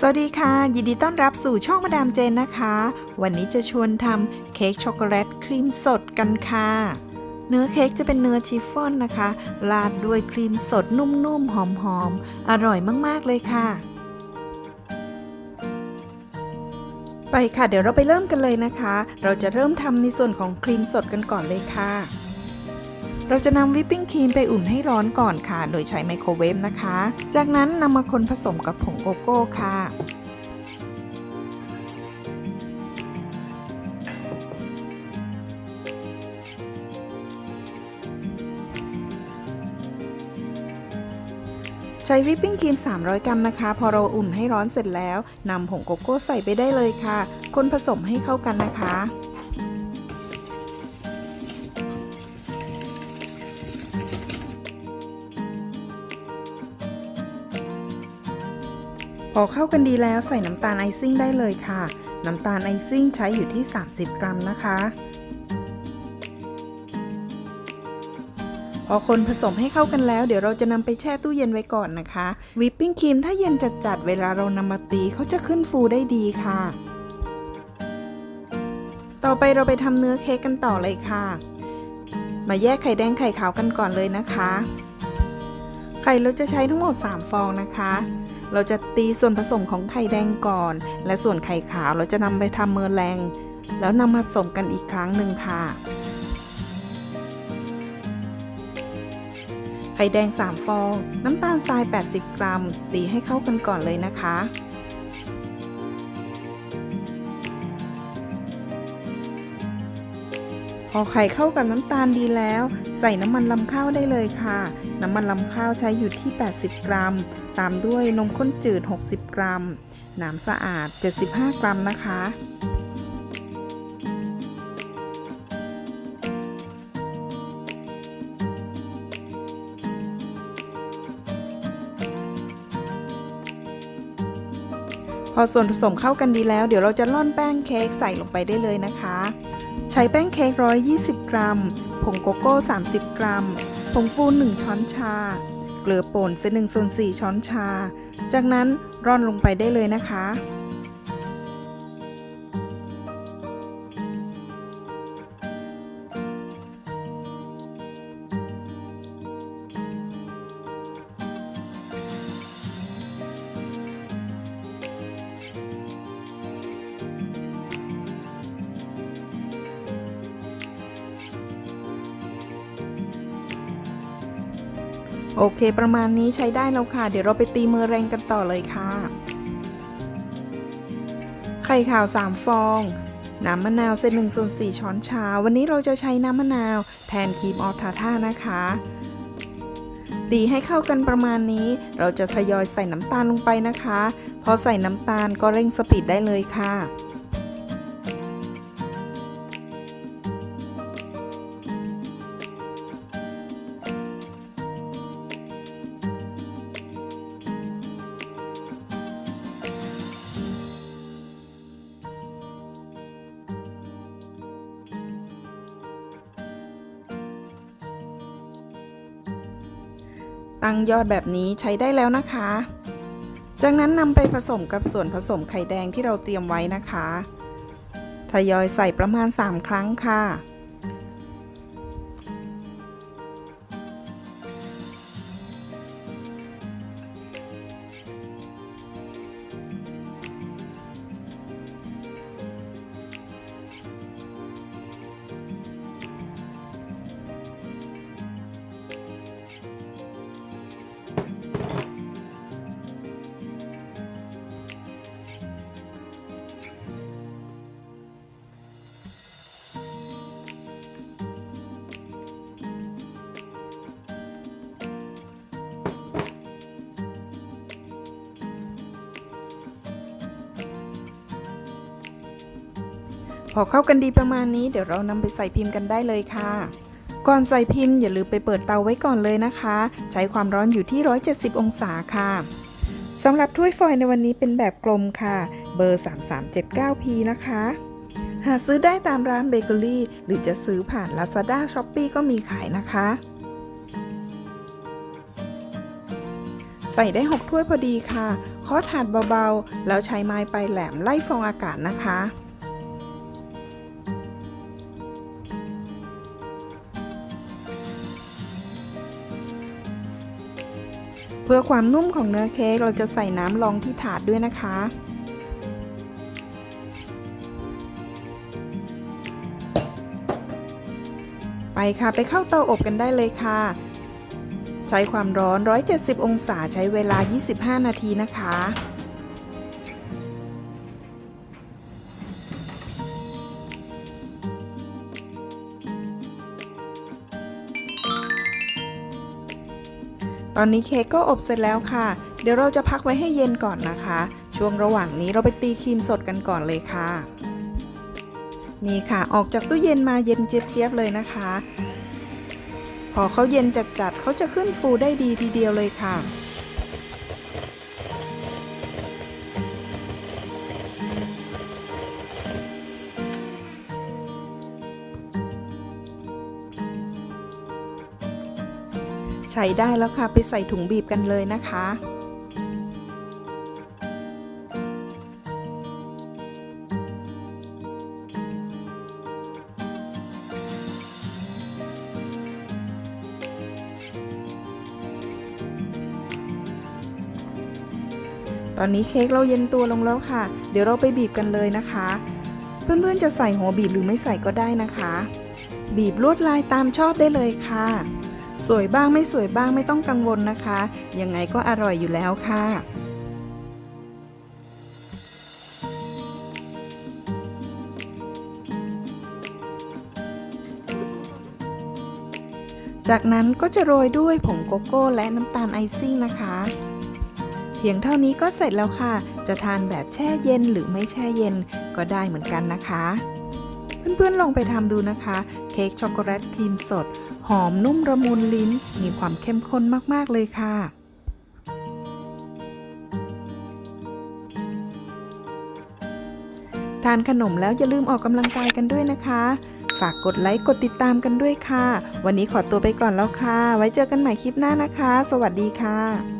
สวัสดีค่ะ ยินดีต้อนรับสู่ช่องมาดามเจนนะคะ วันนี้จะชวนทำเค้กช็อกโกแลตครีมสดกันค่ะ เนื้อเค้กจะเป็นเนื้อชิฟฟ่อนนะคะราดด้วยครีมสดนุ่มๆ หอมๆ อร่อยมากๆเลยค่ะ ไปค่ะเดี๋ยวเราไปเริ่มกันเลยนะคะ เราจะเริ่มทำในส่วนของครีมสดกันก่อนเลยค่ะ เราจะนำวิปปิ้งครีมไปอุ่นให้ร้อนก่อนค่ะ โดยใช้ไมโครเวฟนะคะ จากนั้นนำมาคนผสมกับผงโกโก้ค่ะใช้วิปปิ้งครีม 300 กรัมนะคะ พอเราอุ่นให้ร้อนเสร็จแล้วนำผงโกโก้ใส่ไปได้เลยค่ะ คนผสมให้เข้ากันนะคะ พอเข้ากันดีแล้วใส่น้ำตาลไอซิ่งได้เลยค่ะ น้ำตาลไอซิ่งใช้อยู่ที่ 30 กรัมนะคะ พอคนผสมให้เข้ากันแล้ว เดี๋ยวเราจะนำไปแช่ตู้เย็นไว้ก่อนนะคะ วิปปิ้งครีมถ้าเย็นจัดๆเวลาเรานำมาตีเขาจะขึ้นฟูได้ดีค่ะ ต่อไปเราไปทำเนื้อเค้กกันต่อเลยค่ะ มาแยกไข่แดงไข่ขาวกันก่อนเลยนะคะ ไข่เราจะใช้ทั้งหมด 3 ฟองนะคะ เราจะตีส่วนผสมของไข่แดงก่อน และส่วนไข่ขาวเราจะนำไปทำเมอแรง แล้วนำมาผสมกันอีกครั้งหนึ่งค่ะ ไข่แดง 3 ฟอง น้ำตาลทราย 80 กรัม ตีให้เข้ากันก่อนเลยนะคะ อไข่เข้ากับน้ำตาลดีแล้ว ใส่น้ำมันลำข้าวได้เลยค่ะ น้ำมันลำข้าวใช้อยู่ที่ 80 กรัม ตามด้วยนมข้นจืด 60 กรัม น้ำสะอาด 75 กรัมนะคะ พอส่วนผสมเข้ากันดีแล้ว เดี๋ยวเราจะร่อนแป้งเค้กใส่ลงไปได้เลยนะคะ ช้แป้งเค้ก 120 กรัม ผงโกโก้ 30 กรัม ผงฟู1ช้อนชา เกลือป่นเศษ1ส่วน4ช้อนชา จากนั้นร่อนลงไปได้เลยนะคะ โอเค ประมาณนี้ใช้ได้แล้วค่ะ เดี๋ยวเราไปตีมือแรงกันต่อเลยค่ะ ไข่ขาว 3 ฟอง น้ำมะนาวเศษ1ส่วน4ช้อนชา วันนี้เราจะใช้น้ำมะนาวแทนครีมออทาท่านะคะ ตีให้เข้ากันประมาณนี้ เราจะทยอยใส่น้ำตาลลงไปนะคะ พอใส่น้ำตาลก็เร่งสปีดได้เลยค่ะ ตั้งยอดแบบนี้ใช้ได้แล้วนะคะ จากนั้นนำไปผสมกับส่วนผสมไข่แดงที่เราเตรียมไว้นะคะ ทยอยใส่ประมาณ 3 ครั้งค่ะ อเข้ากันดีประมาณนี้เดี๋ยวเรานำไปใส่พิมพ์กันได้เลยค่ะ ก่อนใส่พิมพ์อย่าลืมไปเปิดเตาไว้ก่อนเลยนะคะ ใช้ความร้อนอยู่ที่ 170 องศาค่ะสำหรับถ้วยฟอยล์ในวันนี้เป็นแบบกลมค่ะ เบอร์ 3379P นะคะ หาซื้อได้ตามร้านเบเกอรี่ หรือจะซื้อผ่าน Lazada Shopee ก็มีขายนะคะ ใส่ได้ 6 ถ้วยพอดีค่ะเคาะถาดเบาๆ แล้วใช้ไม้ปลายแหลมไล่ฟองอากาศนะคะ พื่อความนุ่มของเนื้อเค้กเราจะใส่น้ำรองที่ถาดด้วยนะคะ ไปค่ะไปเข้าเตาอบกันได้เลยค่ะ ใช้ความร้อน 170 องศาใช้เวลา 25 นาทีนะคะ ตอนนี้เค้กก็อบเสร็จแล้วค่ะ เดี๋ยวเราจะพักไว้ให้เย็นก่อนนะคะ ช่วงระหว่างนี้เราไปตีครีมสดกันก่อนเลยค่ะ นี่ค่ะออกจากตู้เย็นมาเย็นเจี๊ยบๆเลยนะคะ พอเขาเย็นจัดๆเขาจะขึ้นฟูได้ดีทีเดียวเลยค่ะ ใช้ได้แล้วค่ะ ไปใส่ถุงบีบกันเลยนะคะ ตอนนี้เค้กเราเย็นตัวลงแล้วค่ะ เดี๋ยวเราไปบีบกันเลยนะคะ เพื่อนๆจะใส่หัวบีบหรือไม่ใส่ก็ได้นะคะ บีบลวดลายตามชอบได้เลยค่ะ สวยบ้างไม่สวยบ้างไม่ต้องกังวลนะคะ ยังไงก็อร่อยอยู่แล้วค่ะจากนั้นก็จะโรยด้วยผงโกโก้และน้ำตาลไอซิ่งนะคะ เพียงเท่านี้ก็เสร็จแล้วค่ะ จะทานแบบแช่เย็นหรือไม่แช่เย็นก็ได้เหมือนกันนะคะ เพื่อนๆลองไปทำดูนะคะ เค้กช็อกโกแลตครีมสด หอมนุ่มระมุนลิ้น มีความเข้มข้นมาก ๆ เลยค่ะ ทานขนมแล้วอย่าลืมออกกำลังกายกันด้วยนะคะ ฝากกดไลค์ กดติดตามกันด้วยค่ะ วันนี้ขอตัวไปก่อนแล้วค่ะ ไว้เจอกันใหม่คลิปหน้านะคะ สวัสดีค่ะ